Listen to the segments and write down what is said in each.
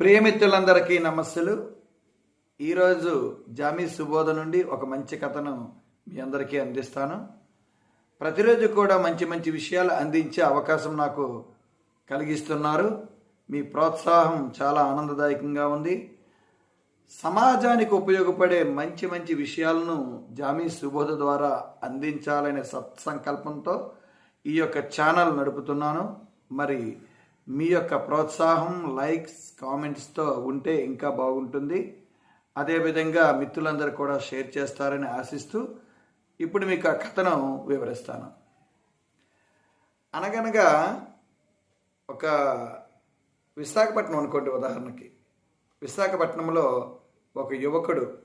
ప్రియమిత్రులందరికీ నమస్సులు. ఈరోజు జామీ సుబోధ నుండి ఒక మంచి కథను మీ అందరికీ అందిస్తాను. ప్రతిరోజు కూడా మంచి మంచి విషయాలు అందించే అవకాశం నాకు కలిగిస్తున్నారు. మీ ప్రోత్సాహం చాలా ఆనందదాయకంగా ఉంది. సమాజానికి ఉపయోగపడే మంచి మంచి విషయాలను జామీ సుబోధ ద్వారా అందించాలనే సత్సంకల్పంతో ఈ యొక్క ఛానల్ నడుపుతున్నాను. మరి మీ యొక్క ప్రోత్సాహం లైక్స్ కామెంట్స్తో ఉంటే ఇంకా బాగుంటుంది. అదేవిధంగా మిత్రులందరూ కూడా షేర్ చేస్తారని ఆశిస్తూ ఇప్పుడు మీకు ఆ కథను వివరిస్తాను. అనగనగా ఒక విశాఖపట్నం అనుకోండి ఉదాహరణకి. విశాఖపట్నంలో ఒక యువకుడు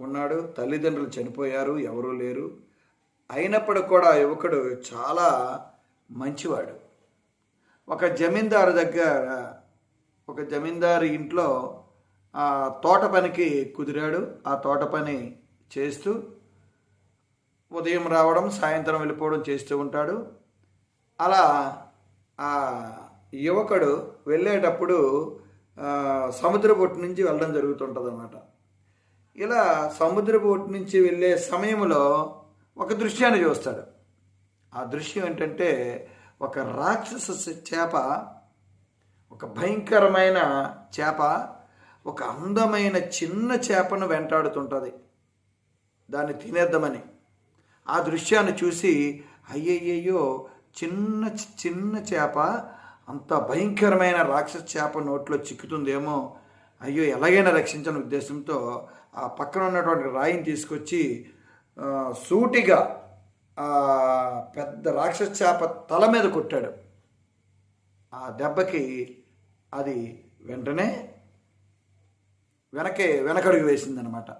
ఉన్నాడు తల్లిదండ్రులు చనిపోయారు ఎవరూ లేరు. అయినప్పుడు కూడా ఆ యువకుడు చాలా మంచివాడు. ఒక జమీందారు దగ్గర ఒక జమీందారు ఇంట్లో ఆ తోట పనికి కుదిరాడు. ఆ తోట పని చేస్తూ ఉదయం రావడం సాయంత్రం వెళ్ళిపోవడం చేస్తూ ఉంటాడు. అలా ఆ యువకుడు వెళ్ళేటప్పుడు సముద్ర సముద్రపు ఒట్టు నుంచి వెళ్ళడం జరుగుతుంటుంది అన్నమాట ఇలా సముద్రపు ఒట్టు నుంచి వెళ్ళే సమయంలో ఒక దృశ్యాన్ని చూస్తాడు. ఆ దృశ్యం ఏంటంటే ఒక రాక్షస చేప ఒక భయంకరమైన చేప ఒక అందమైన చిన్న చేపను వెంటాడుతుంటుంది. దాన్ని తినేద్దామని. ఆ దృశ్యాన్ని చూసి అయ్యయ్యయ్యో చిన్న చిన్న చేప అంత భయంకరమైన రాక్షస చేప నోట్లో చిక్కుతుందేమో. అయ్యో ఎలాగైనా రక్షించని ఉద్దేశంతో ఆ పక్కన ఉన్నటువంటి రాయిని తీసుకొచ్చి సూటిగా పెద్ద రాక్షస చేప తల మీద కొట్టాడు. ఆ దెబ్బకి అది వెంటనే వెనకే వెనకడుగు వేసిందనమాట.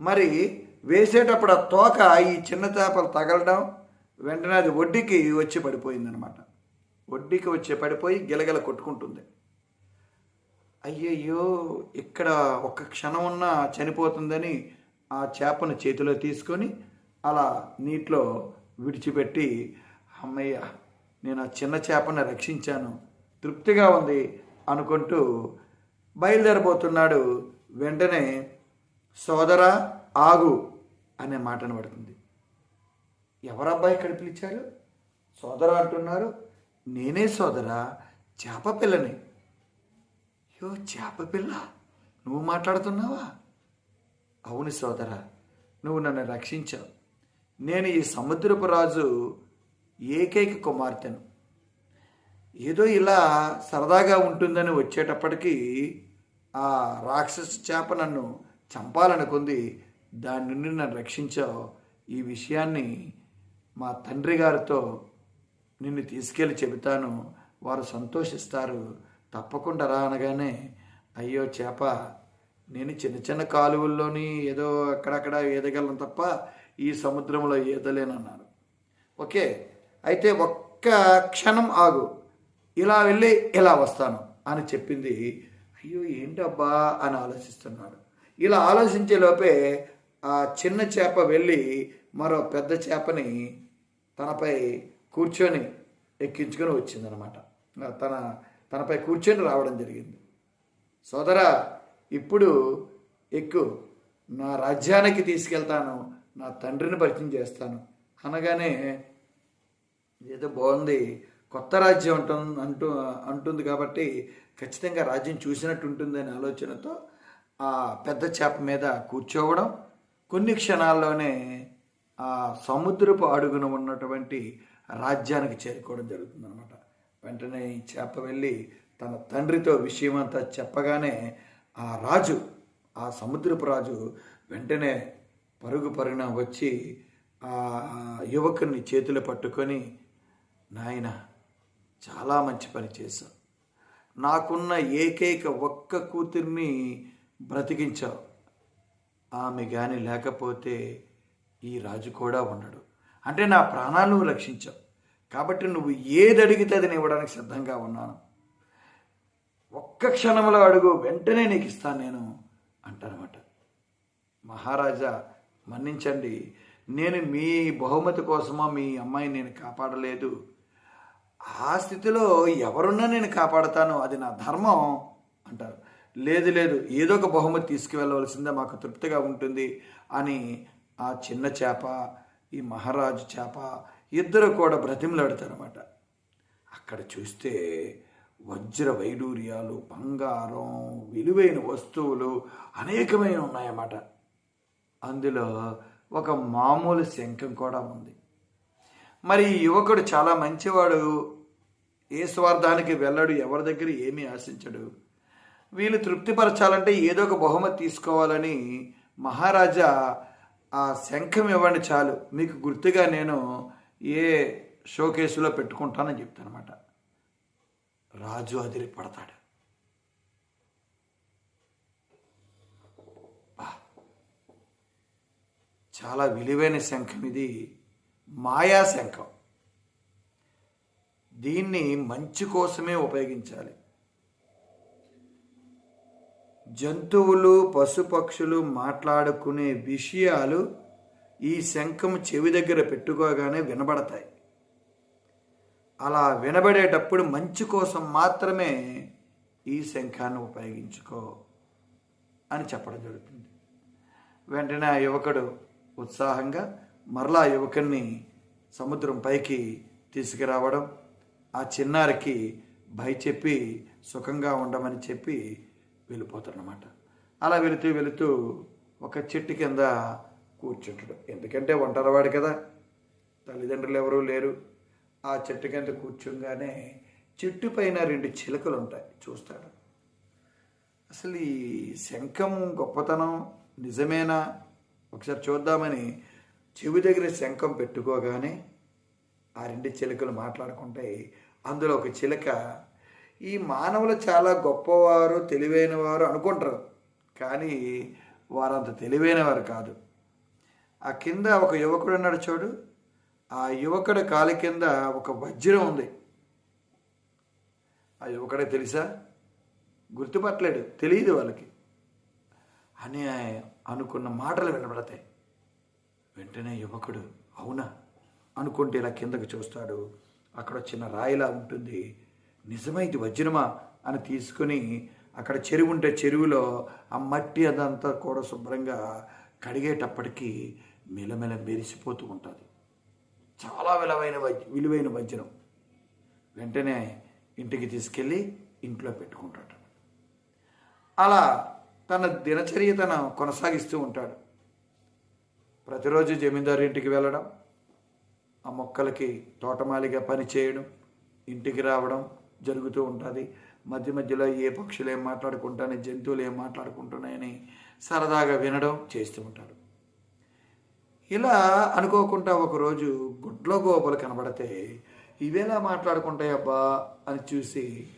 మరి వేసేటప్పుడు ఆ తోక ఈ చిన్న చేపలు తగలడం వెంటనే అది వడ్డీకి వచ్చి పడిపోయిందనమాట. వడ్డీకి వచ్చి పడిపోయి గిలగిల కొట్టుకుంటుంది. అయ్యయ్యో ఇక్కడ ఒక్క క్షణం ఉన్నా చనిపోతుందని ఆ చేపను చేతిలో తీసుకొని అలా నీటిలో విడిచిపెట్టి అమ్మయ్య నేను ఆ చిన్న చేపను రక్షించాను. తృప్తిగా ఉంది అనుకుంటూ బయలుదేరబోతున్నాడు వెంటనే సోదరా ఆగు అనే మాటను పడుతుంది. ఎవరబ్బాయి ఇక్కడ పిలిచారు సోదరా అంటున్నారు. నేనే సోదరా చేప పిల్లని. యో చేప పిల్ల నువ్వు మాట్లాడుతున్నావా? అవును సోదరా నువ్వు నన్ను రక్షించావు. నేను ఈ సముద్రపు రాజు ఏకైక కుమార్తెను. ఏదో ఇలా సరదాగా ఉంటుందని వచ్చేటప్పటికీ ఆ రాక్షస చేప నన్ను చంపాలనుకుంది. దాని నుండి నన్ను రక్షించావు ఈ విషయాన్ని మా తండ్రి గారితో నిన్ను తీసుకెళ్ళి చెబుతాను. వారు సంతోషిస్తారు. తప్పకుండా రా అనగానే అయ్యో చేప నేను చిన్న చిన్న కాలువల్లోని ఏదో అక్కడక్కడ ఏదగలను తప్ప ఈ సముద్రంలో ఈదలేనన్నారు ఓకే అయితే ఒక్క క్షణం ఆగు. ఇలా వెళ్ళి ఇలా వస్తాను అని చెప్పింది. అయ్యో ఏంటబ్బా అని ఆలోచిస్తున్నాడు. ఇలా ఆలోచించే లోపే ఆ చిన్న చేప వెళ్ళి మరో పెద్ద చేపని తనపై కూర్చొని ఎక్కించుకొని వచ్చిందనమాట తన తనపై కూర్చొని రావడం జరిగింది. సోదరా ఇప్పుడు ఎక్కు నా రాజ్యానికి తీసుకెళ్తాను. నా తండ్రిని పరిచయం చేస్తాను. అనగానే ఏదో బాగుంది కొత్త రాజ్యం ఉంటుంది అంటూ అంటుంది కాబట్టి ఖచ్చితంగా రాజ్యం చూసినట్టు ఉంటుందనే ఆలోచనతో ఆ పెద్ద చేప మీద కూర్చోవడం కొన్ని క్షణాల్లోనే ఆ సముద్రపు అడుగున ఉన్నటువంటి రాజ్యానికి చేరుకోవడం జరుగుతుందన్నమాట. వెంటనే ఈ చేప వెళ్ళి తన తండ్రితో విషయం అంతా చెప్పగానే ఆ రాజు ఆ సముద్రపు రాజు వెంటనే పరుగు పరుగున వచ్చి ఆ యువకుని చేతులు పట్టుకొని నాయన చాలా మంచి పని చేశావు. నాకున్న ఏకైక ఒక్క కూతుర్ని బ్రతికించావు. ఆమె కానీ లేకపోతే ఈ రాజు కూడా ఉండడు. అంటే నా ప్రాణాలు నువ్వు రక్షించావు. కాబట్టి నువ్వు ఏది అడిగితే అది నేను ఇవ్వడానికి సిద్ధంగా ఉన్నాను. ఒక్క క్షణంలో అడుగు వెంటనే నీకు ఇస్తాను నేను అంటానమాట మహారాజా మన్నించండి. నేను మీ బహుమతి కోసమో మీ అమ్మాయిని నేను కాపాడలేదు. ఆ స్థితిలో ఎవరున్నా నేను కాపాడతాను అది నా ధర్మం అంటారు. లేదు లేదు ఏదో ఒక బహుమతి తీసుకువెళ్ళవలసిందే మాకు తృప్తిగా ఉంటుంది అని ఆ చిన్న చేప ఈ మహారాజు చేప ఇద్దరు కూడా బ్రతిమలాడతారన్నమాట. అక్కడ చూస్తే వజ్ర వైడూర్యాలు బంగారం విలువైన వస్తువులు అనేకమైన ఉన్నాయన్నమాట. అందులో ఒక మామూలు శంఖం కూడా ఉంది. మరి యువకుడు చాలా మంచివాడు. ఏ స్వార్థానికి వెళ్ళడు ఎవరి దగ్గర ఏమీ ఆశించడు. వీళ్ళు తృప్తిపరచాలంటే ఏదో ఒక బహుమతి తీసుకోవాలని మహారాజా ఆ శంఖం ఇవ్వండి చాలు. మీకు గుర్తుగా నేను ఏ షోకేసులో పెట్టుకుంటానని చెప్తానమాట రాజు అదిరి పడతాడు చాలా విలువైన శంఖం ఇది. మాయా శంఖం. దీన్ని మంచి కోసమే ఉపయోగించాలి. జంతువులు పశుపక్షులు మాట్లాడుకునే విషయాలు ఈ శంఖం చెవి దగ్గర పెట్టుకోగానే వినబడతాయి. అలా వినబడేటప్పుడు మంచి కోసం మాత్రమే ఈ శంఖాన్ని ఉపయోగించుకో అని చెప్పడం జరుగుతుంది. వెంటనే ఆ యువకుడు ఉత్సాహంగా మరలా యువకుణ్ణి సముద్రం పైకి తీసుకురావడం ఆ చిన్నారికి భయ చెప్పి సుఖంగా ఉండమని చెప్పి వెళ్ళిపోతాడనమాట అలా వెళుతూ వెళుతూ ఒక చెట్టు కింద కూర్చుంటాడు. ఎందుకంటే ఒంటరివాడు కదా తల్లిదండ్రులు ఎవరూ లేరు. ఆ చెట్టు కింద కూర్చోగానే చెట్టు పైన రెండు చిలుకలు ఉంటాయి చూస్తాడు. అసలు ఈ శంఖం గొప్పతనం నిజమేనా? ఒకసారి చూద్దామని చెవి దగ్గర శంఖం పెట్టుకోగానే ఆ రెండు చిలుకలు మాట్లాడుకుంటాయి అందులో ఒక చిలుక ఈ మానవులు చాలా గొప్పవారు తెలివైన వారు అనుకుంటారు కానీ వారంత తెలివైనవారు కాదు. ఆ కింద ఒక యువకుడు ఉన్నాడు చూడు ఆ యువకుడి కాలి కింద ఒక వజ్రం ఉంది. ఆ యువకుడే తెలుసా? గుర్తుపట్టలేడు తెలియదు వాళ్ళకి. అని అనుకున్న మాటలు వినబడతాయి. వెంటనే యువకుడు అవునా? అనుకుంటే ఇలా కిందకు చూస్తాడు. అక్కడ చిన్న రాయిలా ఉంటుంది. నిజమైంది ఇది వజ్రమా? అని తీసుకుని అక్కడ చెరువు ఉంటే చెరువులో ఆ మట్టి అదంతా కూడా శుభ్రంగా కడిగేటప్పటికీ మెలమెల మెరిసిపోతూ ఉంటుంది. చాలా విలువైన వజ్- విలువైన వజ్రం. వెంటనే ఇంటికి తీసుకెళ్ళి ఇంట్లో పెట్టుకుంటాడు. అలా తన దినచర్య తన కొనసాగిస్తూ ఉంటాడు. ప్రతిరోజు జమీందారు ఇంటికి వెళ్ళడం ఆ మొక్కలకి తోటమాలిగా పని చేయడం ఇంటికి రావడం జరుగుతూ ఉంటుంది. మధ్య మధ్యలో ఏ పక్షులు ఏం మాట్లాడుకుంటాయని జంతువులు ఏం మాట్లాడుకుంటున్నాయని సరదాగా వినడం చేస్తూ ఉంటాడు ఇలా అనుకోకుండా ఒకరోజు గుడ్ల గోపలు కనబడితే ఇవేలా మాట్లాడుకుంటాయబ్బా? అని చూసి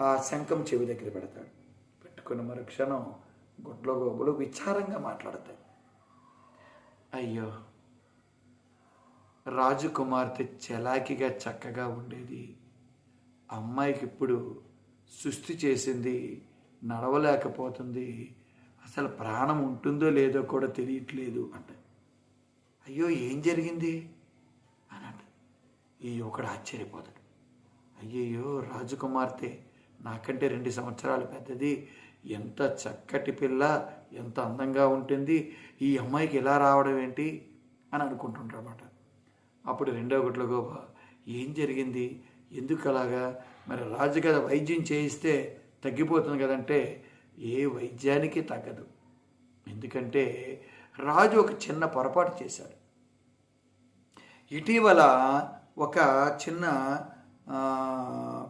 ఆ శంఖం చెవి దగ్గర పెడతాడు. పట్టుకుని మరుక్షణం గుడ్ల గోపులు విచారంగా మాట్లాడతాయి. అయ్యో రాజకుమార్తె చలాకిగా చక్కగా ఉండేది. అమ్మాయికి ఇప్పుడు సుస్థి చేసింది నడవలేకపోతుంది. అసలు ప్రాణం ఉంటుందో లేదో కూడా తెలియట్లేదు అంట. అయ్యో ఏం జరిగింది? అని అంట. ఈ యువకుడు ఆశ్చర్యపోతాడు. అయ్యయ్యో రాజకుమార్తె నాకంటే రెండు సంవత్సరాలు పెద్దది. ఎంత చక్కటి పిల్ల ఎంత అందంగా ఉంటుంది ఈ అమ్మాయికి ఇలా రావడం ఏంటి అని అనుకుంటుంటారన్నమాట. అప్పుడు రెండో గుట్ల గోప ఏం జరిగింది? ఎందుకు అలాగా మరి రాజు కదా వైద్యం చేయిస్తే తగ్గిపోతుంది కదంటే ఏ వైద్యానికి తగ్గదు. ఎందుకంటే రాజు ఒక చిన్న పొరపాటు చేశాడు. ఇటీవల ఒక చిన్న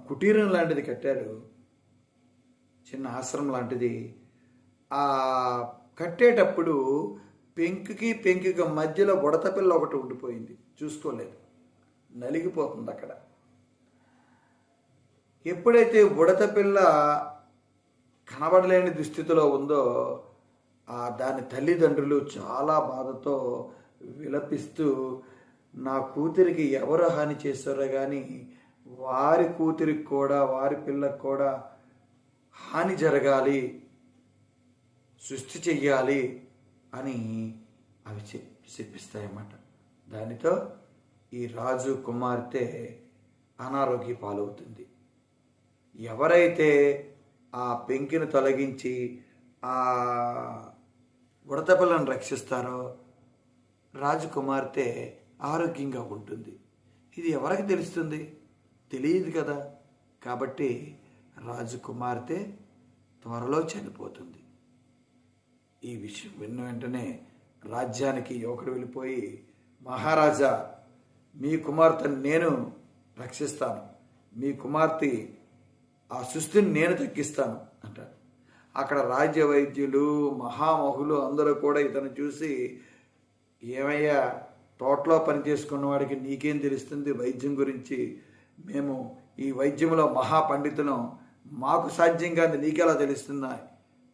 కుటీరం లాంటిది కట్టారు. చిన్న ఆశ్రమం లాంటిది. ఆ కట్టేటప్పుడు పెంకుకి పెంకుకి మధ్యలో ఉడత పిల్ల ఒకటి ఉండిపోయింది. చూసుకోలేదు. నలిగిపోతుంది అక్కడ. ఎప్పుడైతే ఉడత పిల్ల కనబడలేని దుస్థితిలో ఉందో ఆ దాని తల్లిదండ్రులు చాలా బాధతో విలపిస్తూ నా కూతురికి ఎవరు హాని చేస్తారో కానీ వారి కూతురికి కూడా వారి పిల్లకు కూడా హాని జరగాలి సృష్టి చెయ్యాలి అని అవి చెప్ చెప్పిస్తాయన్నమాట. దానితో ఈ రాజు కుమార్తె అనారోగ్య పాలవుతుంది. ఎవరైతే ఆ పెంకిని తొలగించి ఆ ఉడతపిల్లను రక్షిస్తారో రాజకుమార్తె ఆరోగ్యంగా ఉంటుంది. ఇది ఎవరికి తెలుస్తుంది? తెలియదు కదా. కాబట్టి రాజకుమార్తె త్వరలో చనిపోతుంది. ఈ విషయం విన్న వెంటనే రాజ్యానికి యువకుడు వెళ్ళిపోయి మహారాజా మీ కుమార్తెను నేను రక్షిస్తాను. మీ కుమార్తె ఆ సుస్థిని నేను తగ్గిస్తాను అంటాడు. అక్కడ రాజ్య వైద్యులు మహామహులు అందరూ కూడా ఇతను చూసి ఏమయ్యా తోటలో పని చేసుకున్న వాడికి నీకేం తెలుస్తుంది? వైద్యం గురించి మేము ఈ వైద్యంలో మహాపండితులం. మాకు సాధ్యం కాదు నీకెలా తెలుస్తుందా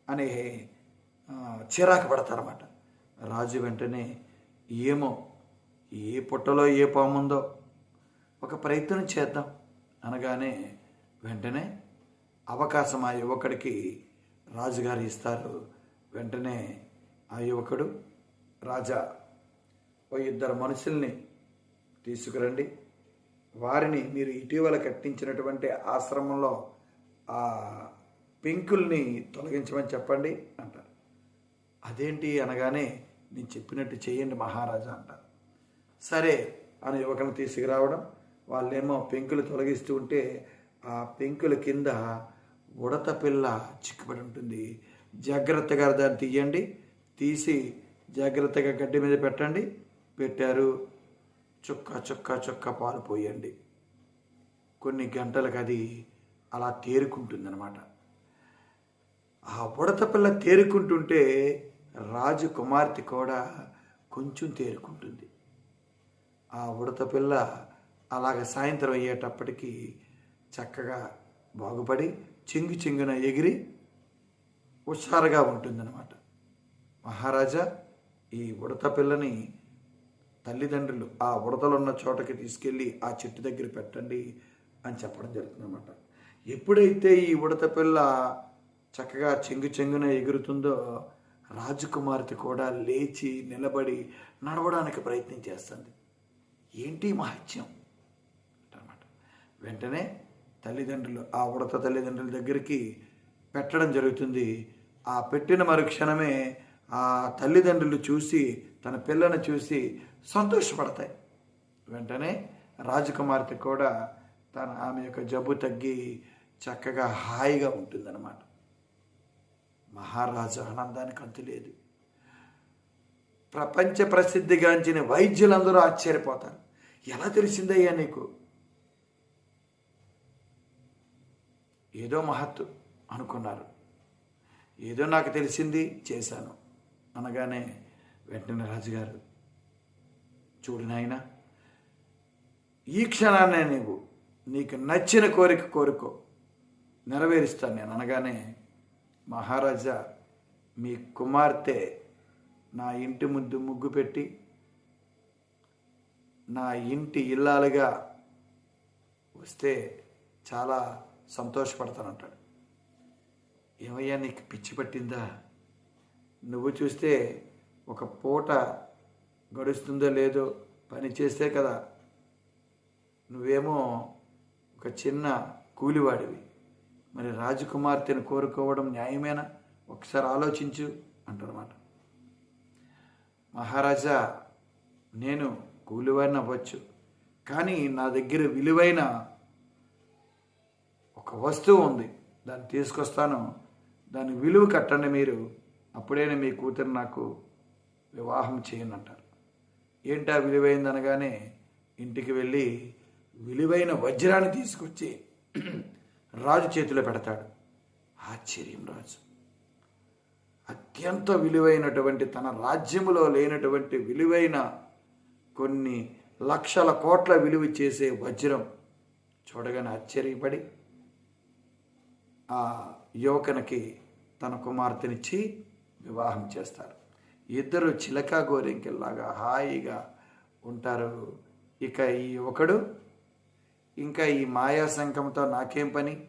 అని చిరాకు పడతారన్నమాట. రాజు వెంటనే ఏమో ఏ పుట్టలో ఏ పాముందో ఒక ప్రయత్నం చేద్దాం అనగానే వెంటనే అవకాశం ఆ యువకుడికి రాజుగారు ఇస్తారు. వెంటనే ఆ యువకుడు రాజా ఓ ఇద్దరు మనుషుల్ని తీసుకురండి. వారిని మీరు ఇటీవల కట్టించినటువంటి ఆశ్రమంలో ఆ పెంకుల్ని తొలగించమని చెప్పండి అంటారు. అదేంటి అనగానే నేను చెప్పినట్టు చేయండి మహారాజా అంటారు. సరే అని యువకులను తీసుకురావడం వాళ్ళేమో పెంకులు తొలగిస్తూ ఉంటే ఆ పెంకుల కింద ఉడత పిల్ల చిక్కుబడి ఉంటుంది. జాగ్రత్తగా దాన్ని తీయండి తీసి జాగ్రత్తగా గడ్డి మీద పెట్టండి. పెట్టారు చుక్క చుక్క చుక్క పాలు పోయండి. కొన్ని గంటలకు అది అలా తేరుకుంటుందన్నమాట. ఆ ఉడత పిల్ల తేరుకుంటుంటే రాజు కుమార్తె కూడా కొంచెం తేరుకుంటుంది. ఆ ఉడత పిల్ల అలాగ సాయంత్రం అయ్యేటప్పటికి చక్కగా బాగుపడి చెంగు చెంగున ఎగిరి హుషారుగా ఉంటుందన్నమాట. మహారాజా ఈ ఉడత పిల్లని తల్లిదండ్రులు ఆ ఉడతలు ఉన్న చోటకి తీసుకెళ్ళి ఆ చెట్టు దగ్గర పెట్టండి అని చెప్పడం జరుగుతుందన్నమాట. ఎప్పుడైతే ఈ ఉడత పిల్ల చక్కగా చెంగు చెంగున ఎగురుతుందో రాజకుమార్తె కూడా లేచి నిలబడి నడవడానికి ప్రయత్నం చేస్తుంది. ఏంటి మహత్యం? అనమాట వెంటనే తల్లిదండ్రులు ఆ ఉడత తల్లిదండ్రుల దగ్గరికి పెట్టడం జరుగుతుంది. ఆ పెట్టిన మరుక్షణమే ఆ తల్లిదండ్రులు చూసి తన పిల్లను చూసి సంతోషపడతాయి. వెంటనే రాజకుమార్తె కూడా తన ఆమె యొక్క జబ్బు తగ్గి చక్కగా హాయిగా ఉంటుందన్నమాట. మహారాజు ఆనందానికి అంతు లేదు. ప్రపంచ ప్రసిద్ధిగాంచిన వైద్యులందరూ ఆశ్చర్యపోతారు. ఎలా తెలిసిందయ్యా నీకు? ఏదో మహత్తు అనుకున్నారు. ఏదో నాకు తెలిసింది చేశాను అనగానే వెంటనే రాజుగారు చూడు నాయన ఈ క్షణాన్నే నీవు నీకు నచ్చిన కోరిక కోరుకో. నెరవేరుస్తాను నేను అనగానే మహారాజా మీ కుమార్తె నా ఇంటి ముందు ముగ్గు పెట్టి నా ఇంటి ఇల్లాలుగా వస్తే చాలా సంతోషపడతానంటాడు. ఏమయ్యా నీకు పిచ్చి పట్టిందా? నువ్వు చూస్తే ఒక పూట గడుస్తుందో లేదో పని చేస్తే కదా. నువ్వేమో ఒక చిన్న కూలివాడివి. మరి రాజకుమార్తెను కోరుకోవడం న్యాయమేనా? ఒకసారి ఆలోచించు అంటారన్నమాట. మహారాజా నేను కూలివాడిని అవ్వచ్చు కానీ నా దగ్గర విలువైన ఒక వస్తువు ఉంది. దాన్ని తీసుకొస్తాను. దాని విలువ కట్టండి మీరు. అప్పుడైనా మీ కూతురు నాకు వివాహం చేయండి అంటారు. ఏంటా విలువైంది అనగానే ఇంటికి వెళ్ళి విలువైన వజ్రాన్ని తీసుకొచ్చి రాజు చేతిలో పెడతాడు. ఆశ్చర్యం రాజు. అత్యంత విలువైనటువంటి తన రాజ్యములో లేనటువంటి విలువైన కొన్ని లక్షల కోట్ల విలువ చేసే వజ్రం చూడగానే ఆశ్చర్యపడి ఆ యువకునికి తన కుమార్తెనిచ్చి వివాహం చేస్తారు. ఇద్దరు చిలక గోరింకెల్లాగా హాయిగా ఉంటారు. ఇక ఈ యువకుడు ఇంకా ఈ మాయాశంఖంతో నాకేం పని?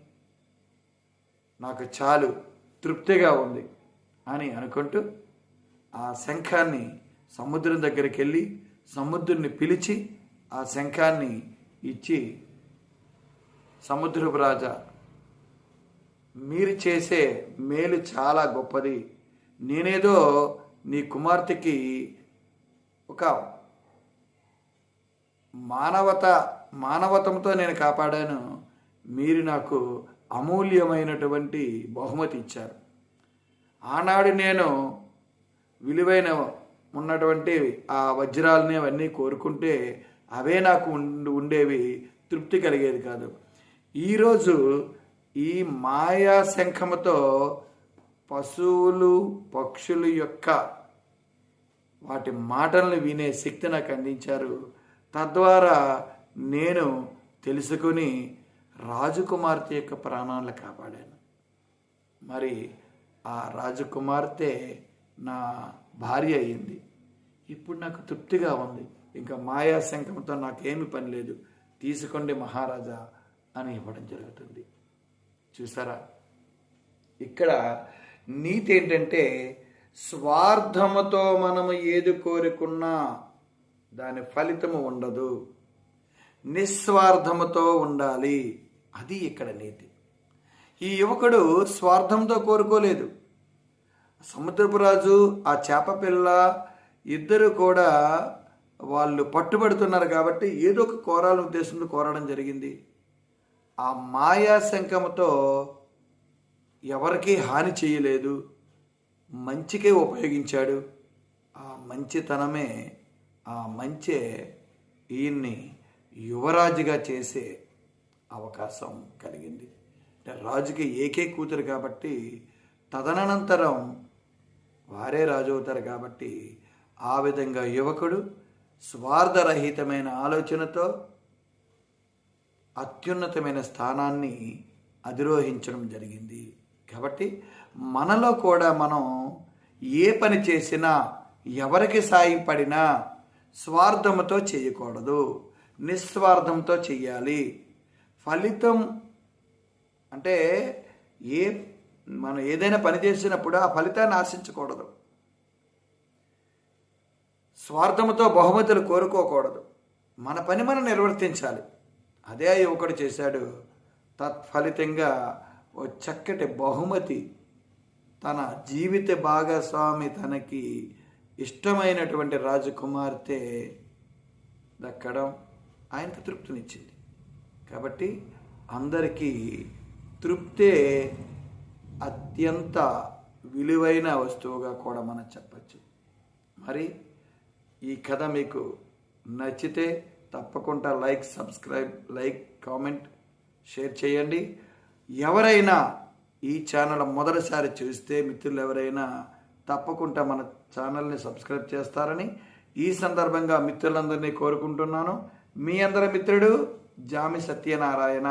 నాకు చాలు తృప్తిగా ఉంది అని అనుకుంటూ ఆ శంఖాన్ని సముద్రం దగ్గరికి వెళ్ళి సముద్రుని పిలిచి ఆ శంఖాన్ని ఇచ్చి సముద్రపు రాజా మీరు చేసే మేలు చాలా గొప్పది. నేనేదో నీ కుమార్తెకి ఒక మానవత మానవతంతో నేను కాపాడాను. మీరు నాకు అమూల్యమైనటువంటి బహుమతి ఇచ్చారు. ఆనాడు నేను విలువైన ఉన్నటువంటి ఆ వజ్రాలని అవన్నీ కోరుకుంటే అవే నాకు ఉండేవి తృప్తి కలిగేది కాదు. ఈరోజు ఈ మాయా శంఖముతో పశువులు పక్షుల యొక్క వాటి మాటలను వినే శక్తి నాకు అందించారు. తద్వారా నేను తెలుసుకుని రాజకుమార్తె యొక్క ప్రాణాలను కాపాడాను. మరి ఆ రాజకుమార్తె నా భార్య అయింది ఇప్పుడు నాకు తృప్తిగా ఉంది. ఇంకా మాయా శంఖంతో నాకేమి పని లేదు. తీసుకోండి మహారాజా అని ఇవ్వడం జరుగుతుంది. చూసారా? ఇక్కడ నీతి ఏంటంటే స్వార్థముతో మనము ఏది కోరుకున్నా దాని ఫలితము ఉండదు. నిస్వార్థముతో ఉండాలి. అది ఇక్కడ నీతి. ఈ యువకుడు స్వార్థంతో కోరుకోలేదు. సముద్రపు రాజు ఆ చేప పిల్ల ఇద్దరు కూడా వాళ్ళు పట్టుబడుతున్నారు కాబట్టి ఏదో ఒక కోరాల ఉద్దేశంతో కోరడం జరిగింది. ఆ మాయా శంఖముతో ఎవరికీ హాని చేయలేదు. మంచికే ఉపయోగించాడు. ఆ మంచితనమే ఆ మంచే ఈయన్ని యువరాజుగా చేసే అవకాశం కలిగింది. అంటే రాజుకి ఏకే కూతురు కాబట్టి తదనంతరం వారే రాజు అవుతారు కాబట్టి ఆ విధంగా యువకుడు స్వార్థరహితమైన ఆలోచనతో అత్యున్నతమైన స్థానాన్ని అధిరోహించడం జరిగింది. కాబట్టి మనలో కూడా మనం ఏ పని చేసినా ఎవరికి సాయం పడినా స్వార్థంతో చేయకూడదు. నిస్వార్థంతో చెయ్యాలి. ఫలితం అంటే ఏ మనం ఏదైనా పని చేసినప్పుడు ఆ ఫలితాన్ని ఆశించకూడదు. స్వార్థముతో బహుమతులు కోరుకోకూడదు. మన పని మనం నిర్వర్తించాలి. అదే ఆ యువకుడు చేశాడు. తత్ఫలితంగా ఓ చక్కటి బహుమతి తన జీవిత భాగస్వామి తనకి ఇష్టమైనటువంటి రాజకుమార్తె దక్కడం ఆయనకు తృప్తినిచ్చింది. కాబట్టి అందరికీ తృప్తే అత్యంత విలువైన వస్తువుగా కూడా మనం చెప్పచ్చు. మరి ఈ కథ మీకు నచ్చితే తప్పకుండా like subscribe like comment share చేయండి. ఎవరైనా ఈ ఛానల్ మొదటిసారి చూస్తే మిత్రులు ఎవరైనా తప్పకుండా మన ఛానల్ని సబ్స్క్రైబ్ చేస్తారని ఈ సందర్భంగా మిత్రులందరినీ కోరుకుంటున్నాను. మీ అందరి మిత్రుడు జామి సత్యనారాయణ